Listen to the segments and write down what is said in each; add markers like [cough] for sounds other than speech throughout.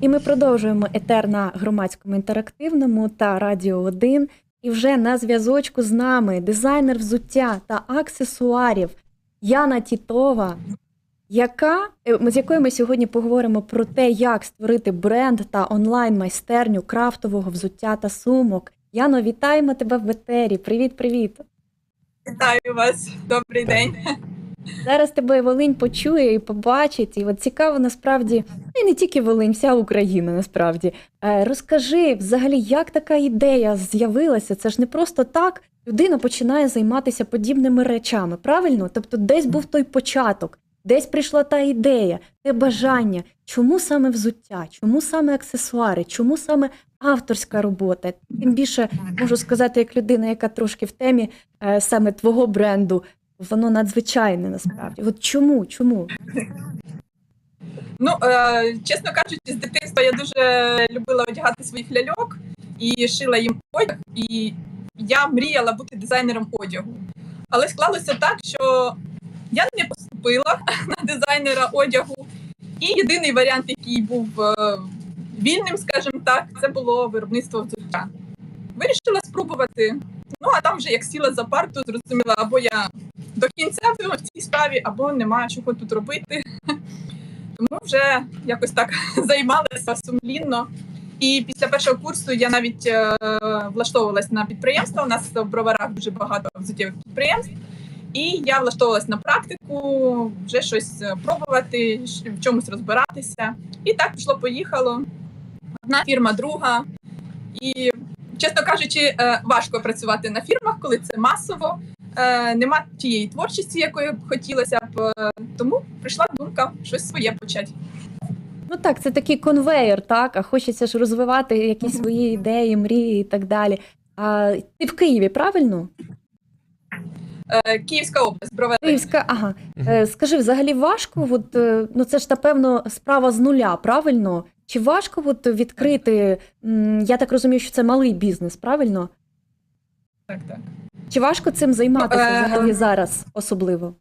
І ми продовжуємо етер на громадському інтерактивному та Радіо 1. І вже на зв'язочку з нами дизайнер взуття та аксесуарів Яна Тітова, яка, е, з якою ми сьогодні поговоримо про те, як створити бренд та онлайн-майстерню крафтового взуття та сумок. Яно, вітаємо тебе в етері. Привіт, привіт! Вітаю вас, добрий день. Зараз тебе Волинь почує і побачить. І от цікаво насправді, і не тільки Волинь, вся Україна насправді. Е, Розкажи взагалі, як така ідея з'явилася? Це ж не просто так. Людина починає займатися подібними речами, правильно? Тобто, десь був той початок, десь прийшла та ідея, те бажання. Чому саме взуття? Чому саме аксесуари? Чому саме авторська робота? Тим більше можу сказати, як людина, яка трошки в темі е, саме твого бренду, воно надзвичайне насправді. От чому? Чому? Ну, е, чесно кажучи, з дитинства я дуже любила одягати своїх ляльок і шила їм одяг. І я мріяла бути дизайнером одягу. Але склалося так, що я не поступила [laughs] на дизайнера одягу. І єдиний варіант, який був е, вільним, скажімо так, це було виробництво взуття. Вирішила спробувати. Ну, а там вже як сіла за парту, зрозуміла, або я до кінця в цій справі, або нема чого тут робити. [laughs] Тому вже якось так [laughs] займалася сумлінно. І після першого курсу я навіть е, влаштовувалась на підприємство. У нас в броварах дуже багато взуттєвих підприємств. І я влаштовувалась на практику, вже щось е, пробувати, в чомусь розбиратися. І так пішло, поїхало. Одна фірма, друга. І, чесно кажучи, е, важко працювати на фірмах, коли це масово. Е, Нема тієї творчості, якої б хотілося б. е, Тому прийшла думка щось своє почати. Ну так, це такий конвейер, так, а хочеться ж розвивати якісь свої ідеї, мрії і так далі. А ти в Києві, правильно? Е, Київська область, бровари. Київська, ага. Скажи, взагалі важко, от, ну це ж напевно справа з нуля, правильно? Чи важко от, відкрити? Я так розумію, що це малий бізнес, правильно? Так, так. Чи важко цим займатися е, взагалі зараз особливо?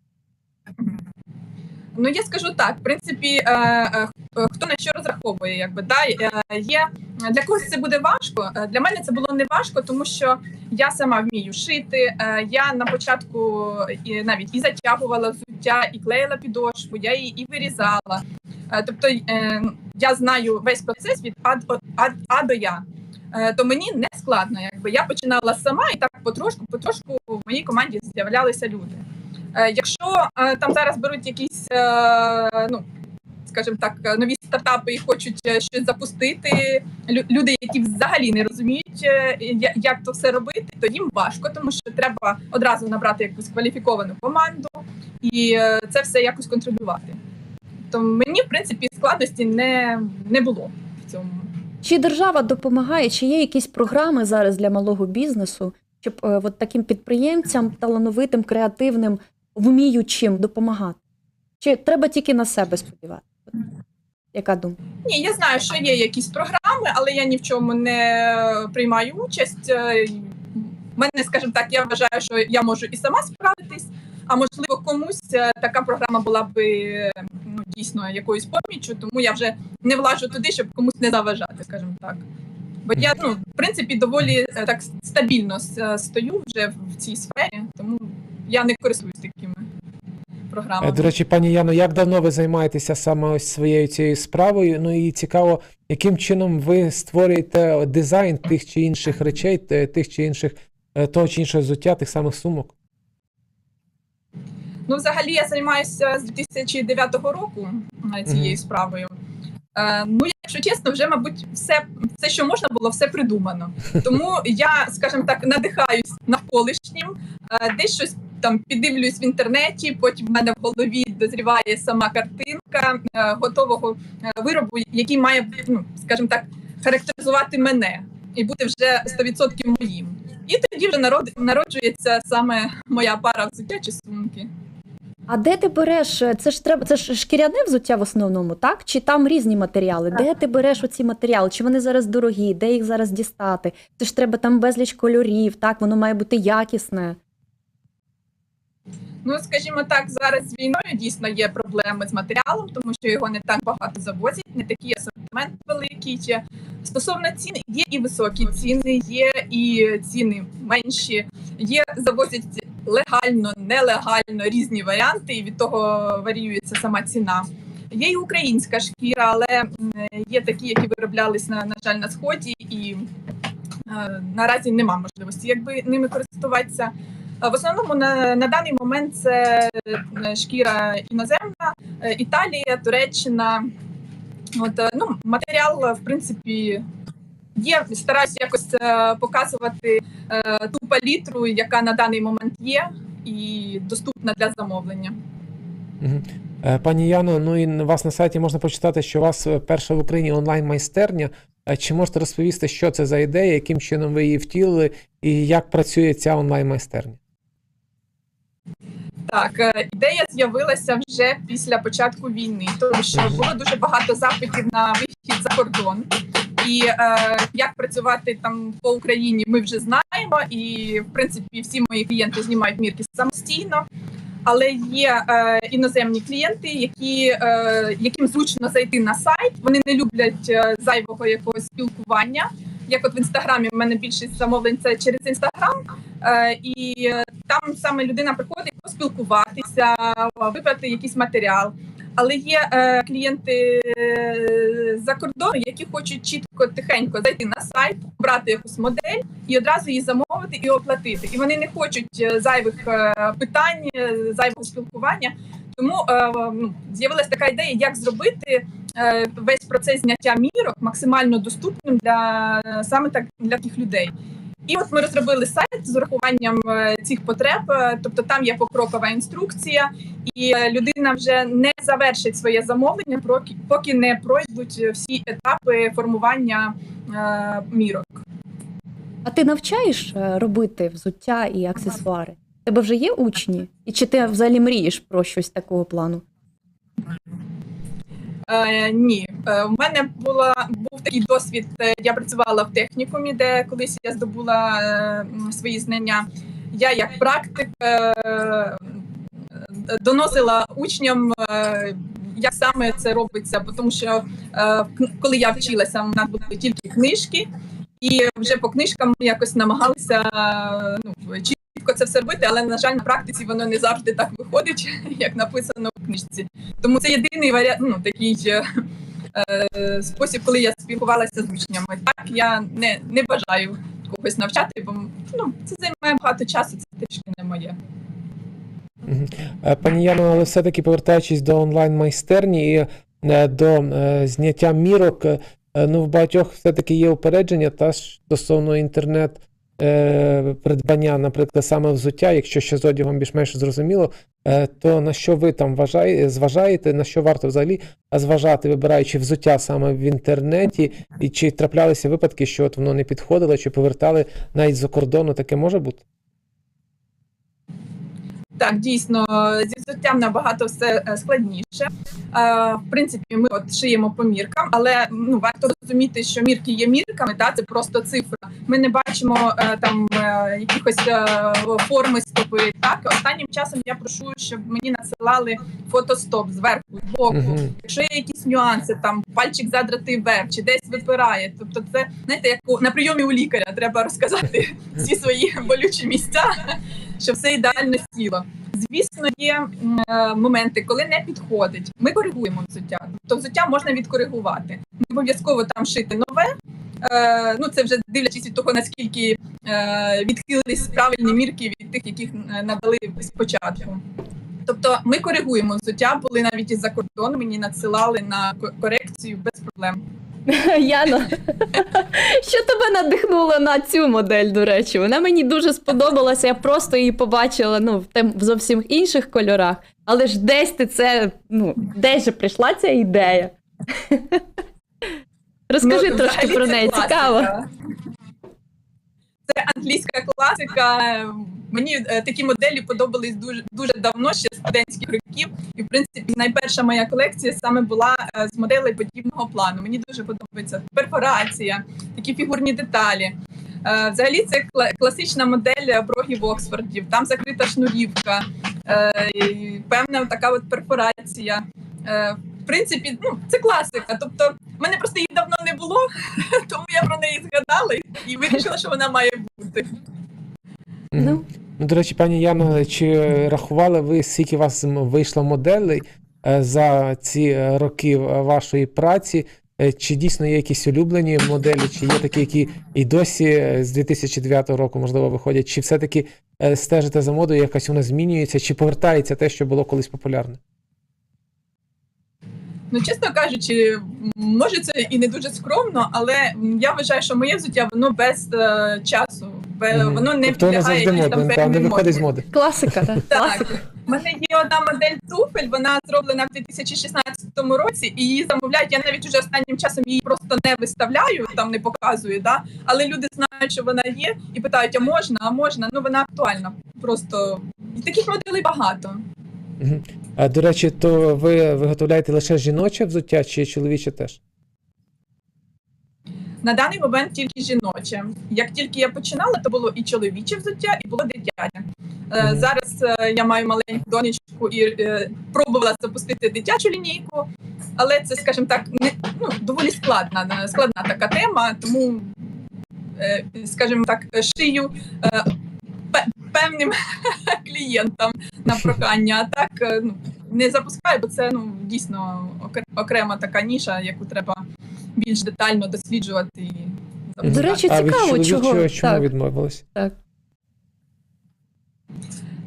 Ну я скажу так: в принципі, е, е, хто на що розраховує, якби да е, є для когось це буде важко. Для мене це було не важко, тому що я сама вмію шити. Е, Я на початку і навіть і затягувала взуття, і клеїла підошву, я її і вирізала. Е, Тобто е, я знаю весь процес від А, до- а, а до Я. Е, То мені не складно, якби я починала сама, і так потрошку, потрошку в моїй команді з'являлися люди. Е, Якщо е, там зараз беруть якісь, е, ну скажімо так, нові стартапи і хочуть щось запустити, люди, які взагалі не розуміють, як то все робити, то їм важко, тому що треба одразу набрати якусь кваліфіковану команду і це все якось контролювати. То мені, в принципі, складності не, не було в цьому. Чи держава допомагає, чи є якісь програми зараз для малого бізнесу, щоб е, от таким підприємцям, талановитим, креативним, вміючим допомагати? Чи треба тільки на себе сподіватися? Яка думка? Ні, я знаю, що є якісь програми, але я ні в чому не приймаю участь. Е, мене, скажімо так, я вважаю, що я можу і сама справитись, а можливо, комусь е, така програма була би е, ну, дійсно якоюсь поміччю, тому я вже не влажу туди, щоб комусь не заважати, скажімо так. Бо я ну, в принципі доволі е, так стабільно стою вже в цій сфері, тому я не користуюсь такими програмами. Е, До речі, пані Яно, як давно ви займаєтеся саме ось своєю цією справою? Ну і цікаво, яким чином ви створюєте дизайн тих чи інших речей, тих чи інших е, того чи іншого взуття, тих самих сумок? Ну, взагалі, я займаюся з 2009 року е, цією справою. Е, ну, якщо чесно, вже, мабуть, все, все, що можна було, все придумано. Тому я, скажімо так, надихаюсь навколишнім, е, десь щось там піддивлюсь в інтернеті, потім в мене в голові дозріває сама картинка е, готового виробу, який має, ну, скажімо так, характеризувати мене і бути вже 100% моїм. І тоді вже народ, народжується саме моя пара взуття чи сумки. А де ти береш? е, Це ж треба, це ж шкіряне взуття в основному, так? Чи там різні матеріали? Де ти береш оці матеріали? Чи вони зараз дорогі? Де їх зараз дістати? Це ж треба там безліч кольорів, так? Воно має бути якісне. Ну, скажімо так, зараз з війною дійсно є проблеми з матеріалом, тому що його не так багато завозять, не такий асортимент. великий. Стосовно цін, є і високі ціни, є і ціни менші, є завозять легально, нелегально різні варіанти, і від того варіюється сама ціна. Є і українська шкіра, але є такі, які вироблялись на, на жаль на сході, і е, наразі нема можливості, якби ними користуватися. Е, В основному на, на даний момент це е, шкіра іноземна, е, Італія, Туреччина. От, ну, матеріал, в принципі, є. Стараюся якось е, показувати е, ту палітру, яка на даний момент є, і доступна для замовлення. Е, Пані Яно, ну і у вас на сайті можна почитати, що у вас перша в Україні онлайн-майстерня. Чи можете розповісти, що це за ідея, яким чином ви її втілили, і як працює ця онлайн-майстерня? Так, ідея з'явилася вже після початку війни, тому що було дуже багато запитів на вихід за кордон. І е, як працювати там по Україні, ми вже знаємо. І в принципі всі мої клієнти знімають мірки самостійно. Але є е, іноземні клієнти, які, е, яким зручно зайти на сайт. Вони не люблять е, зайвого якогось спілкування. Як от в інстаграмі, в мене більшість замовлень це через інстаграм, е, і е, там саме людина приходить поспілкуватися, вибрати якийсь матеріал. Але є е, клієнти е, за кордону, які хочуть чітко тихенько зайти на сайт, обрати якусь модель і одразу її замовити і оплатити. І вони не хочуть е, зайвих е, питань, е, зайвого спілкування. Тому е, з'явилася така ідея, як зробити е, весь процес зняття мірок максимально доступним для е, саме так для таких людей. І от ми розробили сайт з урахуванням е, цих потреб, е, тобто там є покрокова інструкція, і е, людина вже не завершить своє замовлення, поки не пройдуть всі етапи формування мірок. А ти навчаєш робити взуття і аксесуари? Тебе вже є учні? І чи ти взагалі мрієш про щось такого плану? Е, ні, е, у мене була був такий досвід. е, Я працювала в технікумі, де колись я здобула е, свої знання. Я як практик е, доносила учням, е, як саме це робиться, тому що е, коли я вчилася, у нас були тільки книжки, і вже по книжкам ми якось намагалися е, ну, чітко це все робити, але на жаль, на практиці воно не завжди так виходить, [laughs] як написано книжці. Тому це єдиний варіант, ну такий е, е, спосіб, коли я спілкувалася з учнями. Так я не, не бажаю когось навчати, бо ну це займає багато часу, це трішки не моє. Е, Пані Яно, але все-таки повертаючись до онлайн-майстерні і е, до е, зняття мірок, ну, в багатьох все-таки є упередження та стосовно інтернет. Е, Придбання, наприклад, саме взуття, якщо ще з одягом більш-менш зрозуміло, е, то на що ви там вважає, зважаєте, на що варто взагалі зважати, вибираючи взуття саме в інтернеті, і чи траплялися випадки, що от воно не підходило, чи повертали навіть з-за кордону, таке може бути? Так, дійсно, зі взуттям набагато все е, складніше. Е, В принципі, ми от шиємо по міркам, але ну варто розуміти, що мірки є мірками, та це просто цифра. Ми не бачимо е, там якихось форми стопи. Так, останнім часом я прошу, щоб мені надсилали фотостоп зверху, збоку. Мгм. Якщо є якісь нюанси, там пальчик задратий вверх, чи десь випирає. Тобто, це знаєте, як у- на прийомі у лікаря треба розказати [laughs] всі свої болючі місця, щоб все ідеально сіло. Звісно, є е, моменти, коли не підходить. Ми коригуємо взуття. Тобто взуття можна відкоригувати. Не обов'язково там шити нове. Е, ну це вже дивлячись від того, наскільки е, відхилились правильні мірки від тих, яких надали спочатку. Тобто ми коригуємо взуття, були навіть із-за кордону, мені надсилали на корекцію без проблем. [laughs] Яно, [laughs] що тебе надихнуло на цю модель, до речі? Вона мені дуже сподобалася. Я просто її побачила ну, в зовсім інших кольорах. Але ж десь ти це, ну, десь же прийшла ця ідея. [laughs] Розкажи Ну, трошки про неї, класика. цікаво. Це англійська класика. Мені е, такі моделі подобались дуже дуже давно, ще студентських років. І в принципі, найперша моя колекція саме була е, з моделей подібного плану. Мені дуже подобається перфорація, такі фігурні деталі. Е, Взагалі, це класична модель брогів Оксфордів. Там закрита шнурівка, певна така от перфорація. В принципі, ну це класика. Тобто У мене просто її давно не було, [laughs] тому я про неї згадала і вирішила, що вона має бути. Ну. Ну, до речі, пані Яно, чи рахували ви, скільки у вас вийшло моделей е, за ці е, роки е, вашої праці? Чи дійсно є якісь улюблені моделі, чи є такі, які і досі з 2009 року, можливо, виходять, чи все-таки стежите за модою, якась вона змінюється, чи повертається те, що було колись популярне? Ну, чесно кажучи, може це і не дуже скромно, але я вважаю, що моє взуття воно без е, часу. Воно не тобто підлягає завжди якійсь там та, не певній виходить з моді. моди. Класика, так. Так, у мене є одна модель туфель, вона зроблена в 2016 році, і її замовляють. Я навіть уже останнім часом її просто не виставляю, там не показую. Да? Але люди знають, що вона є, і питають: а можна, а можна? Ну вона актуальна. Просто і таких моделей багато. А, до речі, то ви виготовляєте лише жіноче взуття, чи чоловіче теж? На даний момент тільки жіноче. Як тільки я починала, то було і чоловіче взуття, і було дитяче. Е, Зараз е, я маю маленьку донечку і е, пробувала запустити дитячу лінійку, але це, скажімо так, не ну доволі складна, складна така тема, тому, скажімо так, шию певним [laughs] клієнтам на [laughs] прохання. А так ну, не запускаю, бо це ну дійсно окрема така ніша, яку треба більш детально досліджувати і До речі, а від цікаво, чоловічого чого- чому так. відмовились?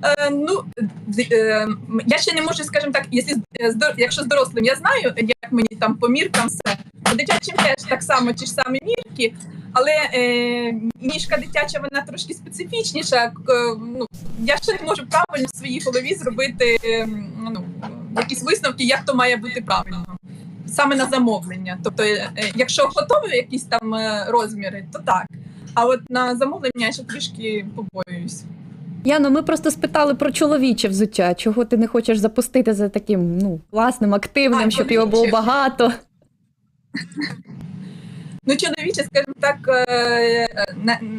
Е, ну, д- е, м, я ще не можу, скажімо так, якщо, з- з дор- якщо з дорослим я знаю, як мені там по міркам все. По дитячим теж так само ті ж самі мірки, але е, ніжка дитяча вона трошки специфічніша. К- Ну, я ще не можу правильно в своїй голові зробити е, ну, якісь висновки, як то має бути правильно. Саме на замовлення. Тобто, е, е, якщо готові якісь там е, розміри, то так. А от на замовлення я ще трішки побоююсь. Яно, ми просто спитали про чоловіче взуття. Чого ти не хочеш запустити за таким ну, класним, активним, А, щоб його було багато. [laughs] Ну, чоловіче, скажімо так,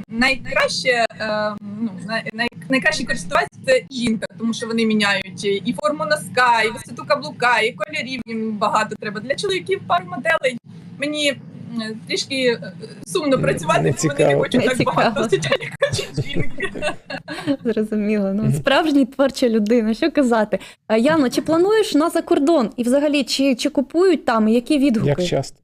найкраще, ну, най- най- найкраще користуватися це жінка, тому що вони міняють і форму носка, і висоту каблука, і кольорів їм багато треба. Для чоловіків пару моделей. Мені е, трішки е, сумно Не працювати, бо вони не цікаво. хочуть Не так багато цікаво. взуття, як хочуть [laughs] жінки. Зрозуміло. Ну, справжній творча людина, що казати. Яно, чи плануєш на закордон? І взагалі, чи, чи купують там, і які відгуки? Як часто?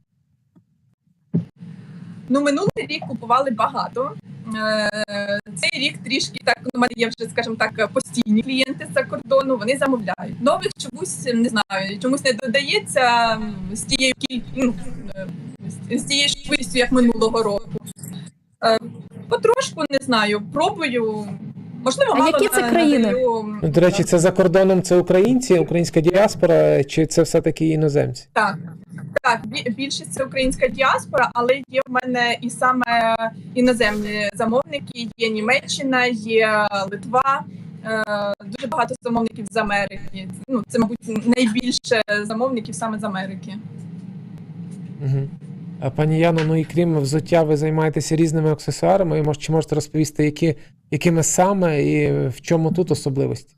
Ну, минулий рік купували багато. Е, Цей рік трішки так, ну, у мене є вже, скажімо так, постійні клієнти з-за кордону, вони замовляють. Нових чомусь не знаю, чомусь не додається з тією кіль... ну, е, з- тією швидкістю, як минулого року. Е, Потрошку не знаю, пробую. Можливо, А мало які це країни? надаю. Ну, До речі, це за кордоном це українці, українська діаспора, чи це все-таки іноземці? Так, так, більшість це українська діаспора, але є в мене і саме іноземні замовники. Є Німеччина, є Литва. е, Дуже багато замовників з Америки. Ну, це, мабуть, найбільше замовників саме з Америки. Угу. А пані Яно, ну і крім взуття, ви займаєтеся різними аксесуарами. Чи можете розповісти, які, якими саме і в чому тут особливості?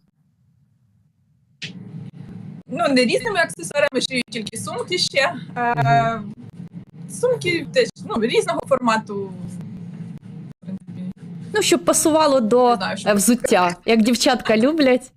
Ну, не різними аксесуарами шию тільки сумки ще. Е, Сумки теж ну, різного формату. Ну, щоб пасувало до знаю, що взуття, як дівчатка люблять.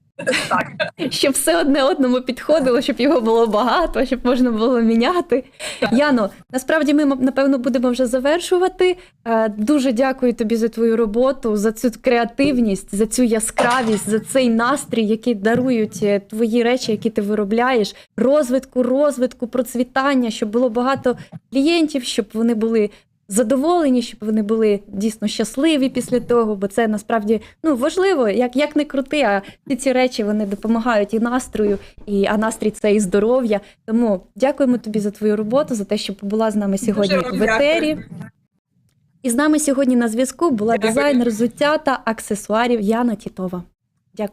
Так. щоб все одне одному підходило, щоб його було багато, щоб можна було міняти. Яно, насправді ми напевно будемо вже завершувати. Е, Дуже дякую тобі за твою роботу, за цю креативність, за цю яскравість, за цей настрій, який дарують е, твої речі, які ти виробляєш. Розвитку, розвитку, процвітання, щоб було багато клієнтів, щоб вони були. Задоволені, щоб вони були дійсно щасливі після того, бо це насправді ну важливо, як, як не крути, а всі ці речі вони допомагають і настрою, і а настрій це і здоров'я. Тому дякуємо тобі за твою роботу, за те, що побула з нами сьогодні Дуже в етері. І з нами сьогодні на зв'язку була дизайнер взуття та аксесуарів Яна Тітова.